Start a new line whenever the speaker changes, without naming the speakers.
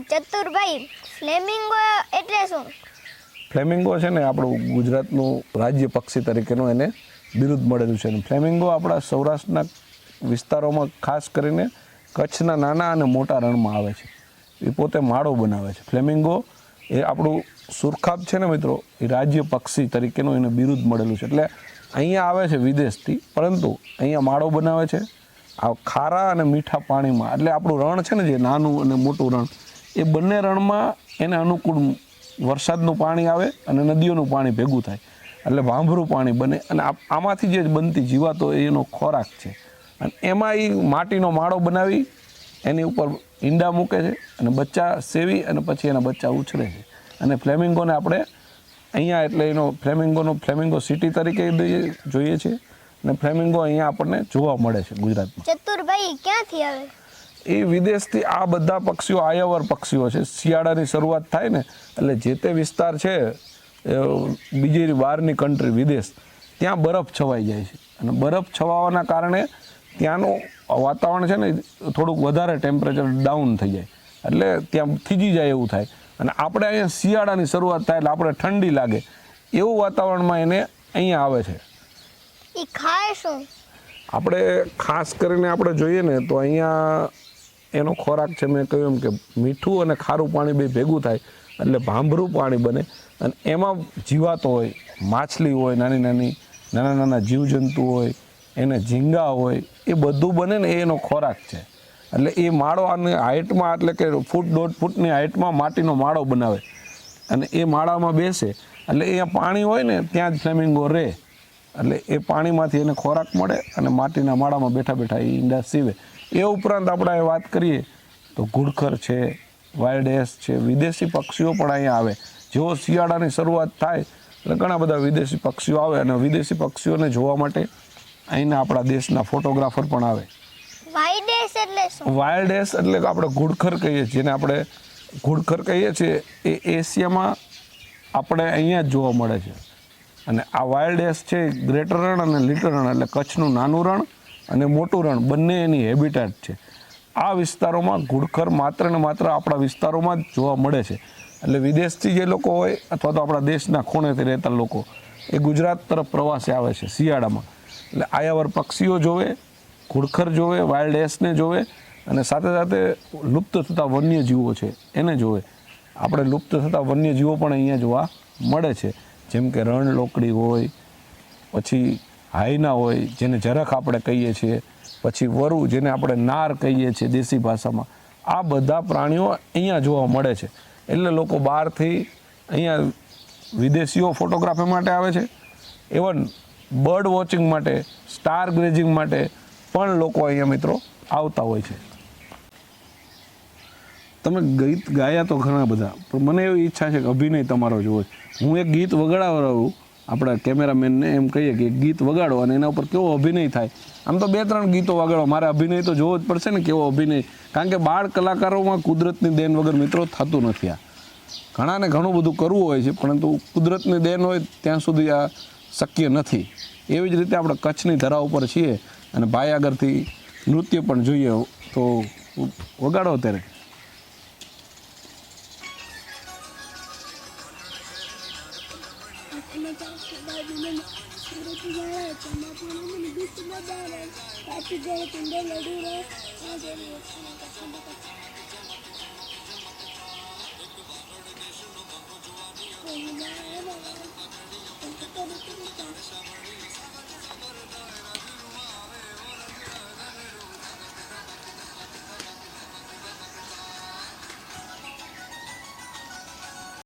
Chaturbhai, flamingo એટલે શું?
Flamingo છે ને આપણું ગુજરાતનું રાજ્ય પક્ષી તરીકેનું એને બિરુદ મળેલું છે. ફ્લેમિંગો આપણા સૌરાષ્ટ્રના વિસ્તારોમાં ખાસ કરીને કચ્છના નાના અને મોટા રણમાં આવે છે. એ પોતે માળો બનાવે છે. ફ્લેમિંગો એ આપણું સુરખાબ છે ને મિત્રો, એ રાજ્ય પક્ષી તરીકેનું એને બિરુદ મળેલું છે. એટલે અહીંયા આવે છે વિદેશથી, પરંતુ અહીંયા માળો બનાવે છે. આ ખારા અને મીઠા પાણીમાં, એટલે આપણું રણ છે ને જે નાનું અને મોટું રણ એ બંને રણમાં એને અનુકૂળ વરસાદનું પાણી આવે અને નદીઓનું પાણી ભેગું થાય. એટલે ભાંભરું પાણી બને અને આમાંથી જે બનતી જીવાતો એનો ખોરાક છે. અને એમાં એ માટીનો માળો બનાવી એની ઉપર ઈંડા મૂકે છે અને બચ્ચા સેવી અને પછી એના બચ્ચા ઉછરે છે. અને ફ્લેમિંગોને આપણે અહીંયા એટલે એનો ફ્લેમિંગોનો ફ્લેમિંગો સિટી તરીકે જોઈએ છીએ અને ફ્લેમિંગો અહીંયા આપણને જોવા મળે છે ગુજરાતમાં.
ચતુરભાઈ ક્યાંથી આવે?
એ વિદેશથી આ બધા પક્ષીઓ આયાવર પક્ષીઓ છે. શિયાળાની શરૂઆત થાય ને એટલે જે તે વિસ્તાર છે બીજી બહારની કન્ટ્રી વિદેશ ત્યાં બરફ છવાઈ જાય છે. અને બરફ છવાવાના કારણે ત્યાંનું વાતાવરણ છે ને થોડુંક વધારે ટેમ્પરેચર ડાઉન થઈ જાય. એટલે ત્યાં થીજી જાય એવું થાય. અને આપણે અહીંયા શિયાળાની શરૂઆત થાય એટલે આપણે ઠંડી લાગે. એવું વાતાવરણમાં એને અહીંયા આવે છે. આપણે ખાસ કરીને આપણે જોઈએ ને તો અહીંયા એનો ખોરાક છે મેં કહ્યું એમ કે મીઠું અને ખારું પાણી બે ભેગું થાય એટલે ભાંભરું પાણી બને. અને એમાં જીવાતો હોય, માછલી હોય, નાની નાની, નાના નાના જીવજંતુ હોય, એને ઝીંગા હોય, એ બધું બને ને એ એનો ખોરાક છે. એટલે એ માળો આની હાઇટમાં એટલે કે ફૂટ, દોઢ ફૂટની હાઇટમાં માટીનો માળો બનાવે. અને એ માળામાં બેસે. એટલે અહીંયા પાણી હોય ને, ત્યાં જ ફ્લેમિંગો રહે. એટલે એ પાણીમાંથી એને ખોરાક મળે અને માટીના માળામાં બેઠા બેઠા એ ઈંડા સીવે. એ ઉપરાંત આપણે વાત કરીએ તો ઘુડખર છે વાઇલ્ડ એસ છે વિદેશી પક્ષીઓ પણ અહીંયા આવે. જેવો શિયાળાની શરૂઆત થાય એટલે ઘણા બધા વિદેશી પક્ષીઓ આવે અને વિદેશી પક્ષીઓને જોવા માટે અહીંના આપણા દેશના ફોટોગ્રાફર પણ આવે.
એટલે શું?
વાઇલ્ડ એસ એટલે કે આપણે ઘુડખર કહીએ છીએ. જેને આપણે ઘુડખર કહીએ છીએ એ એશિયામાં આપણે અહીંયા જ જોવા મળે છે. અને આ વાઇલ્ડ એસ છે ગ્રેટર રણ અને લિટર રણ એટલે કચ્છનું નાનું રણ. અને મોટું રણ બંને એની હેબિટેટ છે. આ વિસ્તારોમાં ઘુડખર માત્ર ને માત્ર આપણા વિસ્તારોમાં જ જોવા મળે છે. એટલે વિદેશથી જે લોકો હોય અથવા તો આપણા દેશના ખૂણેથી રહેતા લોકો, એ ગુજરાત તરફ પ્રવાસે આવે છે શિયાળામાં. એટલે આયાવર પક્ષીઓ જોવે, ઘુડખર જોવે વાઇલ્ડ એસને જોવે અને સાથે સાથે લુપ્ત થતા વન્યજીવો છે, એને જોવે. આપણે લુપ્ત થતા વન્યજીવો પણ અહીંયા જોવા મળે છે. જેમ કે રણ લોકડી હોય, પછી હાઈના હોય, જેને જરાખ આપણે કહીએ છીએ, પછી વરુ, જેને આપણે નાર કહીએ છીએ દેશી ભાષામાં, આ બધા પ્રાણીઓ અહીંયા જોવા મળે છે. એટલે લોકો બહારથી અહીંયા વિદેશીઓ ફોટોગ્રાફી માટે આવે છે. ઇવન બર્ડ વોચિંગ માટે સ્ટાર ગ્રેજિંગ માટે પણ લોકો અહીંયા મિત્રો આવતા હોય છે. તમે ગીત ગાયા તો ઘણા બધા, પણ મને એવી ઈચ્છા છે કે અભિનય તમારો જોવો હું એક ગીત વગાડવા આપણા કેમેરામેનને એમ કહીએ કે ગીત વગાડો અને એના ઉપર કેવો અભિનય થાય. આમ તો બે ત્રણ ગીતો વગાડો. મારે અભિનય તો જોવો જ પડશે ને, કેવો અભિનય. કારણ કે બાળ કલાકારોમાં કુદરતની દેન વગર મિત્રો થતું નથી આ. ઘણાને ઘણું બધું કરવું હોય છે, પરંતુ કુદરતની દેન હોય ત્યાં સુધી આ શક્ય નથી. એવી જ રીતે આપણે કચ્છની ધરા ઉપર છીએ અને ભાઈ આગળથી નૃત્ય પણ જોઈએ તો વગાડો ત્યારે
I'm going to go to the bathroom. I'm going to.